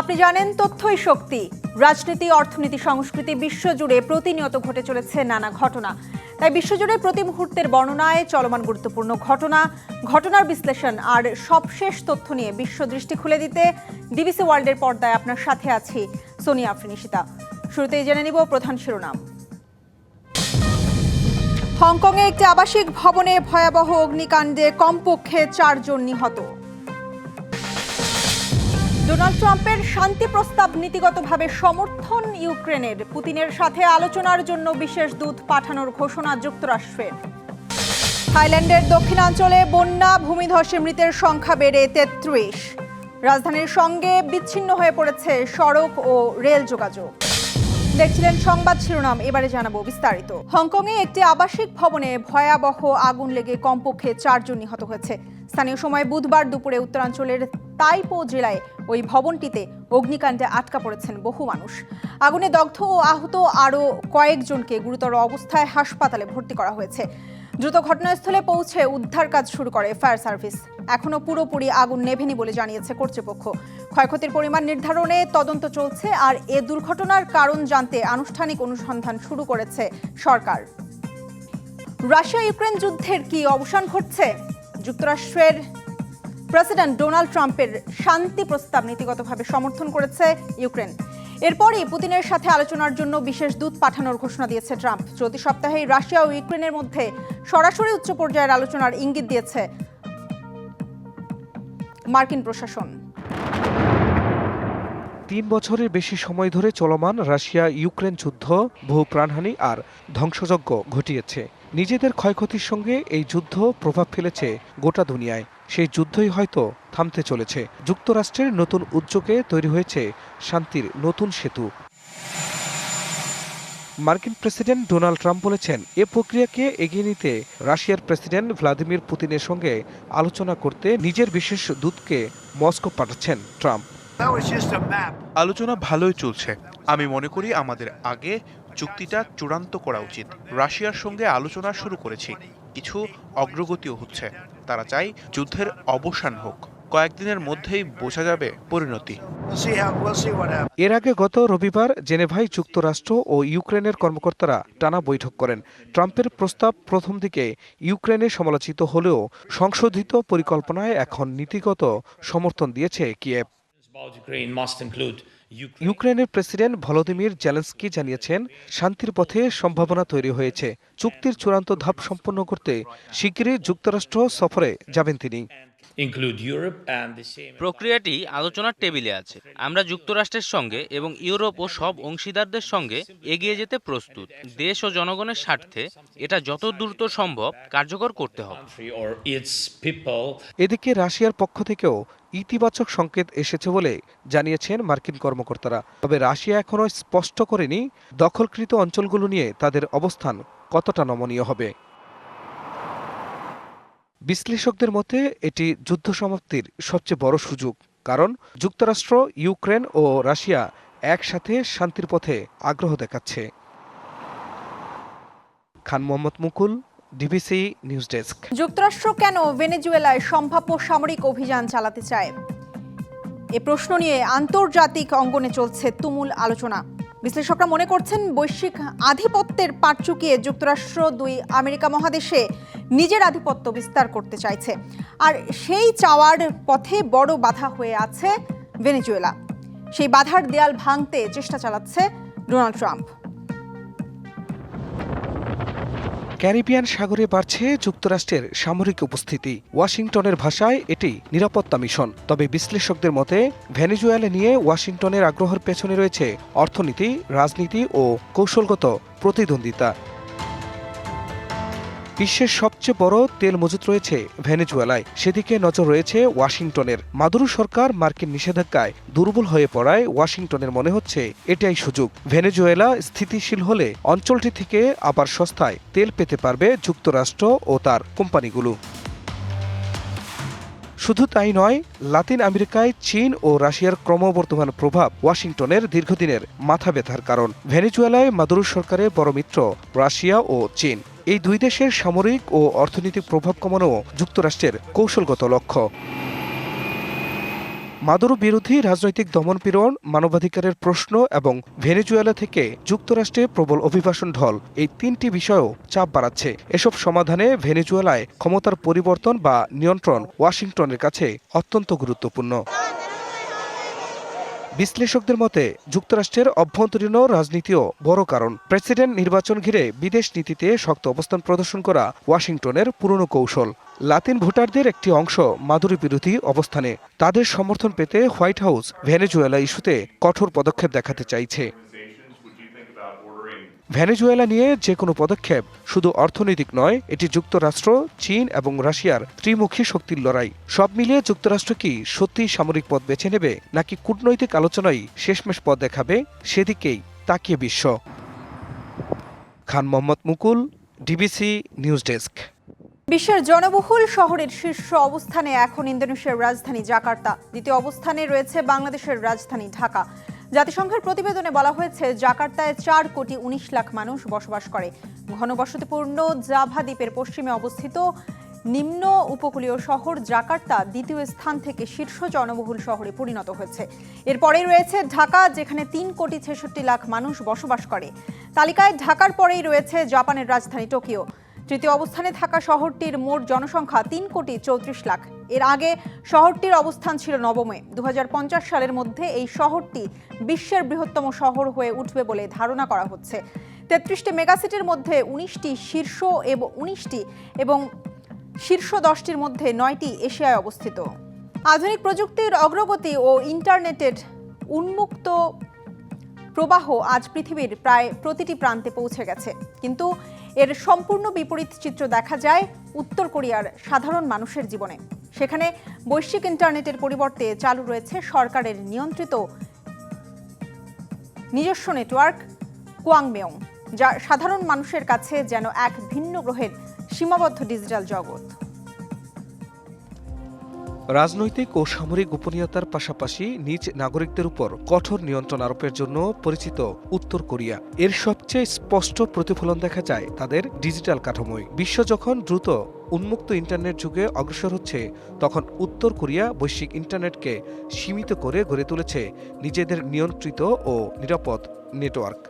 আপনি জানেন তথ্যই শক্তি। রাজনীতি, অর্থনীতি, সংস্কৃতি বিশ্বজুড়ে প্রতিনিয়ত ঘটে চলেছে নানা ঘটনা। তাই বিশ্বজুড়ে প্রতি মুহূর্তের বর্ণনায় চলমান গুরুত্বপূর্ণ ঘটনা, ঘটনার বিশ্লেষণ আর সবশেষ তথ্য নিয়ে বিশ্ব দৃষ্টি খুলে দিতে ডিবিসি ওয়ার্ল্ডের পর্দায় আপনার সাথে আছি সোনিয়া আফরিনিশিতা। শুরুতেই জেনে নিব প্রধান শিরোনাম। হংকংয়ে একটি আবাসিক ভবনে ভয়াবহ অগ্নিকাণ্ডে কমপক্ষে চারজন নিহত। ডোনাল্ড ট্রাম্পের শান্তি প্রস্তাব নীতিগতভাবে সমর্থন ইউক্রেনের। পুতিনের সাথে আলোচনার জন্য বিশেষ দূত পাঠানোর ঘোষণা যুক্তরাষ্ট্রের থাইল্যান্ডের দক্ষিণাঞ্চলে বন্যা, ভূমিধসে মৃতের সংখ্যা বেড়ে তেত্রিশ। রাজধানীর সঙ্গে বিচ্ছিন্ন হয়ে পড়েছে সড়ক ও রেল যোগাযোগ। দেখছিলেন সংবাদ শিরোনাম, এবারে জানাব বিস্তারিত। হংকংয়ে একটি আবাসিক ভবনে ভয়াবহ আগুন লেগে কমপক্ষে চারজন নিহত হয়েছে। স্থানীয় সময় বুধবার দুপুরে উত্তরাঞ্চলের তাইপো জেলায় ওই ভবনটিতে অগ্নিকাণ্ডে আটকা পড়েছেন বহু মানুষ। আগুনে দগ্ধ ও আহত আরও কয়েকজনকে গুরুতর অবস্থায় হাসপাতালে ভর্তি করা হয়েছে। দ্রুত ঘটনাস্থলে পৌঁছে উদ্ধার কাজ শুরু করে ফায়ার সার্ভিস। এখনও পুরোপুরি আগুন নেভেনি বলে জানিয়েছে কর্তৃপক্ষ। ক্ষয়ক্ষতির পরিমাণ নির্ধারণে তদন্ত চলছে আর এ দুর্ঘটনার কারণ জানতে আনুষ্ঠানিক অনুসন্ধান শুরু করেছে সরকার। রাশিয়া ইউক্রেন যুদ্ধের কি অবসান ঘটছে? যুক্তরাষ্ট্রের প্রেসিডেন্ট ডোনাল্ড ট্রাম্পের শান্তি প্রস্তাব নীতিগতভাবে সমর্থন করেছে ইউক্রেন। এরপরই পুতিনের সাথে আলোচনার জন্য বিশেষ দূত পাঠানোর ঘোষণা দিয়েছে ট্রাম্প। চলতি সপ্তাহেই রাশিয়া ও ইউক্রেনের মধ্যে সরাসরি উচ্চ পর্যায়ের আলোচনার ইঙ্গিত দিয়েছে মার্কিন প্রশাসন। তিন বছরের বেশি সময় ধরে চলমান রাশিয়া ইউক্রেন যুদ্ধ, বহু প্রাণহানি আর ধ্বংসযজ্ঞ ঘটিয়েছে। নিজেদের ক্ষয়ক্ষতির সঙ্গে এই যুদ্ধ প্রভাব ফেলেছে গোটা দুনিয়ায়। সেই যুদ্ধই হয়তো থামতে চলেছে। যুক্তরাষ্ট্রের নতুন উদ্যোগে তৈরি হয়েছে শান্তির নতুন সেতু। মার্কিন প্রেসিডেন্ট ডোনাল্ড ট্রাম্প বলেছেন এ প্রক্রিয়াকে এগিয়ে নিতে রাশিয়ার প্রেসিডেন্ট ভ্লাদিমির পুতিনের সঙ্গে আলোচনা করতে নিজের বিশেষ দূতকে মস্কো পাঠাচ্ছেন ট্রাম্প. আলোচনা ভালোই চলছে। আমি মনে করি আমাদের আগে চুক্তিটা চূড়ান্ত করা উচিত। রাশিয়ার সঙ্গে আলোচনা শুরু করেছি। কিছু অগ্রগতিও হচ্ছে। তারা চাই যুদ্ধের অবসান হোক। কয়েকদিনের মধ্যেই বোঝা যাবে পরিণতি. এর আগে গত রবিবার জেনেভায় যুক্তরাষ্ট্র ও ইউক্রেনের কর্মকর্তারা টানা বৈঠক করেন। ট্রাম্পের প্রস্তাব প্রথম দিকে ইউক্রেনে সমালোচিত হলেও সংশোধিত পরিকল্পনায় এখন নীতিগত সমর্থন দিয়েছে কিয়েভ। ইউক্রেনের প্রেসিডেন্ট ভলোদিমির জেলেন্সকি জানিয়েছেন, শান্তির পথে সম্ভাবনা তৈরি হয়েছে। চুক্তির চূড়ান্ত ধাপ সম্পন্ন করতে শিগগিরই যুক্তরাষ্ট্র সফরে যাবেন তিনি। প্রক্রিয়াটি আলোচনার টেবিলে আছে। আমরা যুক্তরাষ্ট্রের সঙ্গে এবং ইউরোপ ও সব অংশীদারদের সঙ্গে এগিয়ে যেতে প্রস্তুত। দেশ ও জনগণের স্বার্থে এটা যত দ্রুত সম্ভব কার্যকর করতে হবে। এদিকে রাশিয়ার পক্ষ থেকেও ইতিবাচক সংকেত এসেছে বলে জানিয়েছেন মার্কিন কর্মকর্তারা। তবে রাশিয়া এখনও স্পষ্ট করেনি দখলকৃত অঞ্চলগুলো নিয়ে তাদের অবস্থান কতটা নমনীয় হবে। বিশ্লেষকদের মতে, এটি যুদ্ধ সমাপ্তির সবচেয়ে বড় সুযোগ, কারণ যুক্তরাষ্ট্র, ইউক্রেন ও রাশিয়া একসাথে শান্তির পথে আগ্রহ দেখাচ্ছে। Khan Mohammad Mukul, DBC news desk. যুক্তরাষ্ট্র কেন ভেনেজুয়েলায় সম্ভাব্য সামরিক অভিযান চালাতে চায়? এ প্রশ্ন নিয়ে আন্তর্জাতিক অঙ্গনে চলছে তুমুল আলোচনা। বিশ্লেষকরা মনে করছেন বৈশ্বিক আধিপত্যের পাট চুকিয়ে যুক্তরাষ্ট্র দুই আমেরিকা মহাদেশে নিজের আধিপত্য বিস্তার করতে চাইছে। আর সেই চাওয়ার পথে বড় বাধা হয়ে আছে ভেনেজুয়েলা। সেই বাধার দেয়াল ভাঙতে চেষ্টা চালাচ্ছে ডোনাল্ড ট্রাম্প। ক্যারিবিয়ান সাগরে বাড়ছে যুক্তরাষ্ট্রের সামরিক উপস্থিতি। ওয়াশিংটনের ভাষায় এটি নিরাপত্তা মিশন। তবে বিশ্লেষকদের মতে, ভেনেজুয়েলা নিয়ে ওয়াশিংটনের আগ্রহের পেছনে রয়েছে অর্থনীতি, রাজনীতি ও কৌশলগত প্রতিদ্বন্দ্বিতা। বিশ্বের সবচেয়ে বড় তেল মজুত রয়েছে ভেনেজুয়েলায়। সেদিকে নজর রয়েছে ওয়াশিংটনের। মাদুরো সরকার মার্কিন নিষেধাজ্ঞায় দুর্বল হয়ে পড়ায় ওয়াশিংটনের মনে হচ্ছে এটাই সুযোগ। ভেনেজুয়েলা স্থিতিশীল হলে অঞ্চলটি থেকে আবার সস্তায় তেল পেতে পারবে যুক্তরাষ্ট্র ও তার কোম্পানিগুলো। শুধু তাই নয়, লাতিন আমেরিকায় চীন ও রাশিয়ার ক্রমবর্ধমান প্রভাব ওয়াশিংটনের দীর্ঘদিনের মাথা ব্যথার কারণ। ভেনেজুয়েলায় মাদুরো সরকারের বড় মিত্র রাশিয়া ও চীন। এই দুই দেশের সামরিক ও অর্থনৈতিক প্রভাব কমানো যুক্তরাষ্ট্রের কৌশলগত লক্ষ্য। মাদুরো বিরোধী রাজনৈতিক দমনপীড়ন মানবাধিকারের প্রশ্ন এবং ভেনেজুয়েলা থেকে যুক্তরাষ্ট্রে প্রবল অভিবাসন ঢল, এই তিনটি বিষয়ও চাপ বাড়াচ্ছে। এসব সমাধানে ভেনেজুয়েলায় ক্ষমতার পরিবর্তন বা নিয়ন্ত্রণ ওয়াশিংটনের কাছে অত্যন্ত গুরুত্বপূর্ণ। বিশ্লেষকদের মতে, যুক্তরাষ্ট্রের অভ্যন্তরীণ রাজনীতিও বড় কারণ। প্রেসিডেন্ট নির্বাচন ঘিরে বিদেশ নীতিতে শক্ত অবস্থান প্রদর্শন করা ওয়াশিংটনের পুরনো কৌশল। লাতিন ভোটারদের একটি অংশ মাদুরি বিরোধী অবস্থানে। তাদের সমর্থন পেতে হোয়াইট হাউস ভেনেজুয়েলা ইস্যুতে কঠোর পদক্ষেপ দেখাতে চাইছে। ভেনেজুয়েলা নিয়ে যে কোনো পদক্ষেপ শুধু অর্থনৈতিক নয়, এটি যুক্তরাষ্ট্র, চীন এবং রাশিয়ার ত্রিমুখী শক্তির লড়াই। সব মিলিয়ে যুক্তরাষ্ট্র কি সত্যিই সামরিক পথ বেছে নেবে, নাকি কূটনৈতিক আলোচনায় শেষমেশ পথ দেখাবে, সেদিকেই তাকিয়ে বিশ্ব। Khan Mohammad Mukul, DBC news desk. বিশ্বের জনবহুল শহরের শীর্ষ অবস্থানে এখন ইন্দোনেশিয়ার রাজধানী জাকার্তা। দ্বিতীয় অবস্থানে রয়েছে বাংলাদেশের রাজধানী ঢাকা। জাতিসংঘের প্রতিবেদনে বলা হয়েছে, জাকার্তায় চার কোটি উনিশ লাখ মানুষ বসবাস করে। ঘনবসতিপূর্ণ জাভা দ্বীপের পশ্চিমে অবস্থিত নিম্ন উপকূলীয় শহর জাকার্তা দ্বিতীয় স্থান থেকে শীর্ষ জনবহুল শহরে পরিণত হয়েছে। এরপরেই রয়েছে ঢাকা, যেখানে তিন কোটি ছেষট্টি লাখ মানুষ বসবাস করে। তালিকায় ঢাকার পরেই রয়েছে জাপানের রাজধানী টোকিও। তৃতীয় অবস্থানে থাকা শহরটির মোট জনসংখ্যা তিন কোটি চৌত্রিশ লাখ। এর আগে শহরটির অবস্থান ছিল নবমে। দুহাজার পঞ্চাশ সালের মধ্যে এই শহরটি বিশ্বের বৃহত্তম শহর হয়ে উঠবে বলে ধারণা করা হচ্ছে। তেত্রিশটি মেগাসিটির মধ্যে উনিশটি শীর্ষ এবং, উনিশটি এবং শীর্ষ দশটির মধ্যে নয়টি এশিয়ায় অবস্থিত। আধুনিক প্রযুক্তির অগ্রগতি ও ইন্টারনেটের উন্মুক্ত প্রবাহ আজ পৃথিবীর প্রায় প্রতিটি প্রান্তে পৌঁছে গেছে। কিন্তু এর সম্পূর্ণ বিপরীত চিত্র দেখা যায় উত্তর কোরিয়ার সাধারণ মানুষের জীবনে। সেখানে বৈশ্বিক ইন্টারনেটের পরিবর্তে চালু রয়েছে সরকারের নিয়ন্ত্রিত নিজস্ব নেটওয়ার্ক কোয়াংমেয়ং, যা সাধারণ মানুষের কাছে যেন এক ভিন্ন গ্রহের সীমাবদ্ধ ডিজিটাল জগৎ। রাজনৈতিক ও সামরিক গোপনীয়তার পাশাপাশি নিজ নাগরিকদের উপর কঠোর নিয়ন্ত্রণ আরোপের জন্য পরিচিত উত্তর কোরিয়া। এর সবচেয়ে স্পষ্ট প্রতিফলন দেখা যায় তাদের ডিজিটাল কাঠামোয়। বিশ্ব যখন দ্রুত উন্মুক্ত ইন্টারনেট যুগে অগ্রসর হচ্ছে, তখন উত্তর কোরিয়া বৈশ্বিক ইন্টারনেটকে সীমিত করে গড়ে তুলেছে নিজেদের নিয়ন্ত্রিত ও নিরাপদ নেটওয়ার্ক।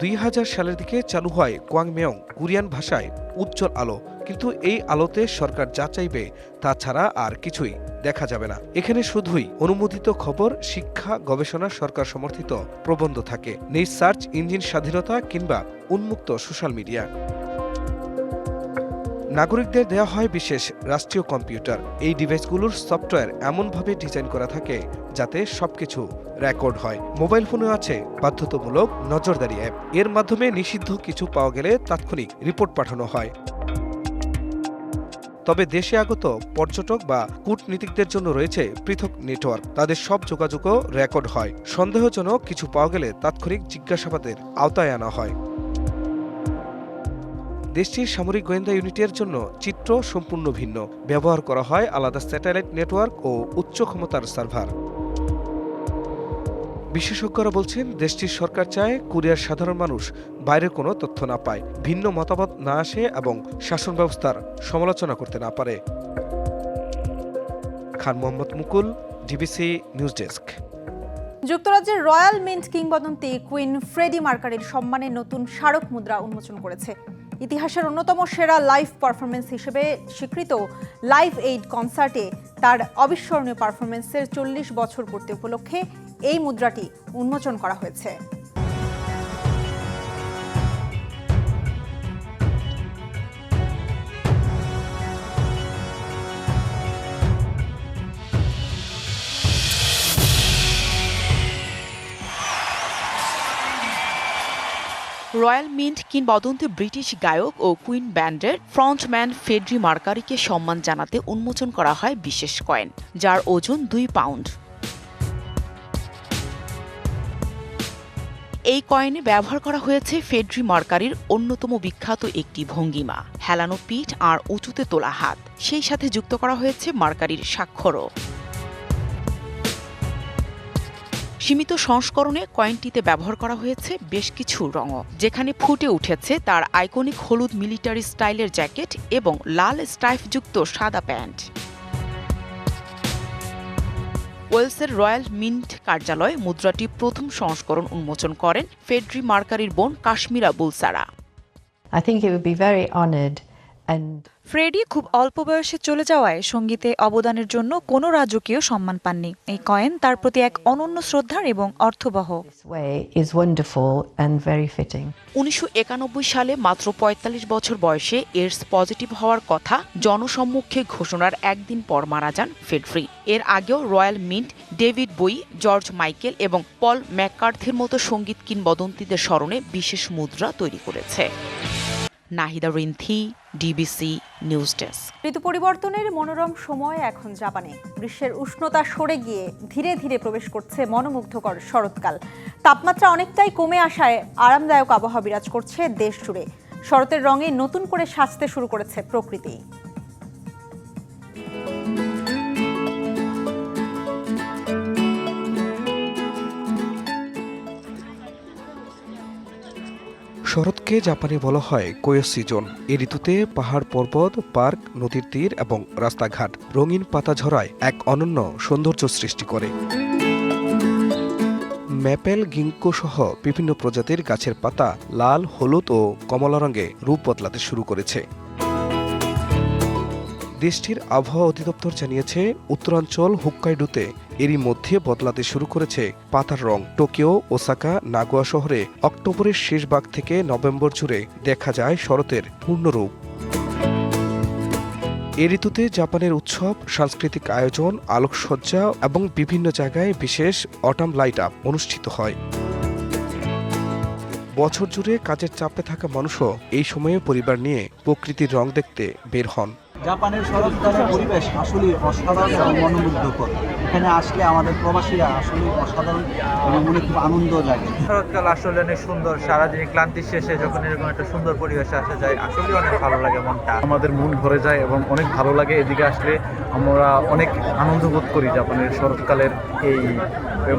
দুই হাজার সালের দিকে চালু হয় কোয়াংমেয়ং কোরিয়ান ভাষায় উজ্জ্বল আলো। কিন্তু এই আলোতে সরকার যা চাইবে তা ছাড়া আর কিছুই দেখা যাবে না। এখানে শুধুই অনুমোদিত খবর, শিক্ষা, গবেষণা, সরকার সমর্থিত প্রবন্ধ থাকে। নেই সার্চ ইঞ্জিন স্বাধীনতা কিংবা উন্মুক্ত সোশ্যাল মিডিয়া। নাগরিকদের দেওয়া হয় বিশেষ রাষ্ট্রীয় কম্পিউটার। এই ডিভাইসগুলোর সফটওয়্যার এমনভাবে ডিজাইন করা থাকে যাতে সবকিছু রেকর্ড হয়। মোবাইল ফোনেও আছে বাধ্যতামূলক নজরদারি অ্যাপ। এর মাধ্যমে নিষিদ্ধ কিছু পাওয়া গেলে তাৎক্ষণিক রিপোর্ট পাঠানো হয়। তবে দেশে আগত পর্যটক বা কূটনীতিকদের জন্য রয়েছে পৃথক নেটওয়ার্ক। তাদের সব যোগাযোগও রেকর্ড হয়। সন্দেহজনক কিছু পাওয়া গেলে তাৎক্ষণিক জিজ্ঞাসাবাদের আওতায় আনা হয়। দেশটির সামরিক গোয়েন্দা ইউনিটের জন্য চিত্র সম্পূর্ণ ভিন্ন। ব্যবহার করা হয় আলাদা স্যাটেলাইট নেটওয়ার্ক ও উচ্চ ক্ষমতার সার্ভার। বিশেষজ্ঞরা বলছেন, দেশটির সরকার চায় কোরিয়ার সাধারণ মানুষ বাইরে কোনো তথ্য না পায়, ভিন্ন মতামত না আসে এবং শাসন ব্যবস্থার সমালোচনা করতে না পারে। Khan Mohammad Mukul, DBC news desk. যুক্তরাজ্যের রয়্যাল মিন্ট কিংবদন্তি কুইন ফ্রেডি মার্কারির সম্মানে নতুন স্মারক মুদ্রা উন্মোচন করেছে। ইতিহাসের অন্যতম সেরা লাইভ পারফরমেন্স হিসেবে স্বীকৃত লাইভ এইড কনসার্টে তার অবিস্মরণীয় পারফরমেন্সের চল্লিশ বছর পূর্তি উপলক্ষে এই মুদ্রাটি উন্মোচন করা হয়েছে। রয়্যাল মিন্ট কিংবদন্তি ব্রিটিশ গায়ক ও কুইন ব্যান্ডের ফ্রন্টম্যান ফেডরি মার্কারিকে সম্মান জানাতে উন্মোচন করা হয় বিশেষ কয়েন, যার ওজন দুই পাউন্ড। এই কয়েনে ব্যবহার করা হয়েছে ফেডরি মার্কারির অন্যতম বিখ্যাত একটি ভঙ্গিমা, হেলানো পিঠ আর উঁচুতে তোলা হাত। সেই সাথে যুক্ত করা হয়েছে মার্কারির স্বাক্ষরও। সীমিত সংস্করণে কয়েনটিতে ব্যবহার করা হয়েছে বেশ কিছু রঙও, যেখানে ফুটে উঠেছে তার আইকনিক হলুদ মিলিটারি স্টাইলের জ্যাকেট এবং লাল স্টাইফযুক্ত সাদা প্যান্ট। ওয়েলসের রয়্যাল মিন্ট কার্যালয়ে মুদ্রাটি প্রথম সংস্করণ উন্মোচন করেন ফেডরি মার্কারির বোন Kashmira Bulsara. I think you would be and Freddie খুব অল্প বয়সে চলে যাওয়ায় সঙ্গীতে অবদানের জন্য কোনো রাজকীয় সম্মান পাননি। এই কয়েন তার প্রতি এক অনন্য শ্রদ্ধার এবং অর্থবহ। This way is wonderful and very fitting. উনিশশো একানব্বই সালে মাত্র ৪৫ বছর বয়সে এইডস পজিটিভ হওয়ার কথা জনসম্মুখে ঘোষণার একদিন পর মারা যান ফেডরি এর আগেও royal mint David Bowie George Michael এবং পল ম্যাককার্থের মতো সংগীত কিংবদন্তিদের স্মরণে বিশেষ মুদ্রা তৈরি করেছে। Nahida Rinthi, DBC news desk. ঋতু পরিবর্তনের মনোরম সময় এখন জাপানে। গ্রীষ্মের উষ্ণতা সরে গিয়ে ধীরে ধীরে প্রবেশ করছে মনোমুগ্ধকর শরৎকাল। তাপমাত্রা অনেকটাই কমে আসায় আরামদায়ক আবহাওয়া বিরাজ করছে দেশ জুড়ে। শরতের রঙে নতুন করে সাজতে শুরু করেছে প্রকৃতি। শরৎকে জাপানে বলা হয় কোয়ো সিজন এ ঋতুতে পাহাড় পর্বত, পার্ক, নদীর তীর এবং রাস্তাঘাট রঙিন পাতা ঝরায় এক অনন্য সৌন্দর্য সৃষ্টি করে। ম্যাপেল গিঙ্কো সহ বিভিন্ন প্রজাতির গাছের পাতা লাল, হলুদ ও কমলা রঙে রূপ বদলাতে শুরু করেছে। দেশটির আবহাওয়া অধিদপ্তর জানিয়েছে, উত্তরাঞ্চল, হুক্কাইডুতে এরই মধ্যে বদলাতে শুরু করেছে পাতার রং। টোকিও, ওসাকা, নাগোয়া শহরে অক্টোবরের শেষ ভাগ থেকে নভেম্বর জুড়ে দেখা যায় শরতের পূর্ণরূপ। এ ঋতুতে জাপানের উৎসব, সাংস্কৃতিক আয়োজন, আলোকসজ্জা এবং বিভিন্ন জায়গায় বিশেষ অটাম লাইট আপ অনুষ্ঠিত হয়। বছর জুড়ে কাজের চাপে থাকা মানুষও এই সময়ে পরিবার নিয়ে প্রকৃতির রং দেখতে বের হন। জাপানের শরৎকালের পরিবেশ আসলে অসাধারণ এবং মনোমুগ্ধকর। এখানে আসলে আমাদের প্রবাসীরা আসলে অসাধারণ এবং মনে খুব আনন্দ লাগে শরৎকাল আসলে অনেক সুন্দর সারাদিন ক্লান্তির শেষে যখন এরকম একটা সুন্দর পরিবেশে আসা যায় আসলে অনেক ভালো লাগে মনটা। আমাদের মন ভরে যায় এবং অনেক ভালো লাগে এদিকে আসলে আমরা অনেক আনন্দ বোধ করি জাপানের শরৎকালের এই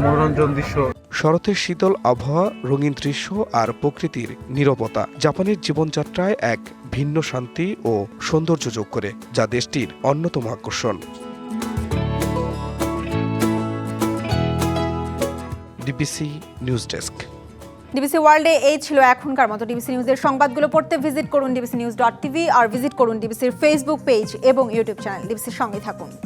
মনোরঞ্জন দৃশ্য। শরতের শীতল আবহাওয়া রঙিন দৃশ্য আর প্রকৃতির নীরবতা জাপানের জীবনযাত্রায় এক ভিন্ন শান্তি ও সৌন্দর্য যোগ করে, যা দেশটির অন্যতম আকর্ষণ। DBC news desk. ডিবিসি ওয়ার্ল্ডে এই ছিল এখনকার মতো ডিবিসি নিউজের সংবাদগুলো পড়তে ভিজিট করুন ডিবিসি নিউজ ডট টিভি আর ভিজিট করুন ডিবিসির ফেসবুক পেজ এবং ইউটিউব চ্যানেল। ডিবিসির সঙ্গে থাকুন।